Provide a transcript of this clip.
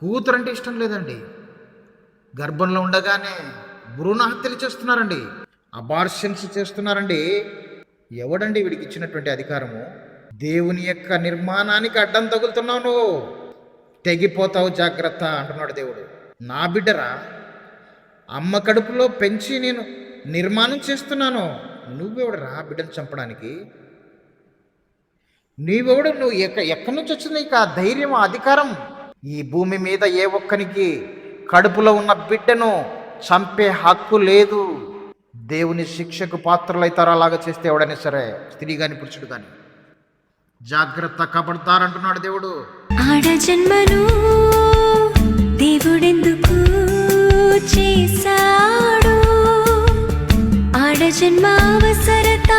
కూతురు అంటే ఇష్టం లేదండి. గర్భంలో ఉండగానే భ్రూణ హత్యలు చేస్తున్నారండి. అబార్షన్స్ చేస్తున్నారండి. ఎవడండి వీడికి ఇచ్చినటువంటి అధికారము? దేవుని యొక్క నిర్మాణానికి అడ్డం తగులుతున్నావు నువ్వు. తెగిపోతావు జాగ్రత్త అంటున్నాడు దేవుడు. నా బిడ్డరా అమ్మ కడుపులో పెంచి నేను నిర్మాణం చేస్తున్నాను. నువ్వెవడరా బిడ్డను చంపడానికి? నీవెవడు? నువ్వు ఎక్క ఎక్కడి నుంచి వచ్చింది ఇక ఆ ధైర్యం అధికారం? ఈ భూమి మీద ఏ ఒక్కనికి కడుపులో ఉన్న బిడ్డను చంపే హక్కు లేదు. దేవుని శిక్షకు పాత్రలైతారు అలాగా చేస్తే ఎవడైనా సరే స్త్రీ గాని పురుషుడు కానీ జాగ్రత్త కబడతారంటున్నాడు దేవుడు. ఆడజన్మను దేవుడెందుకు చేశాడు? ఆడ అవసరత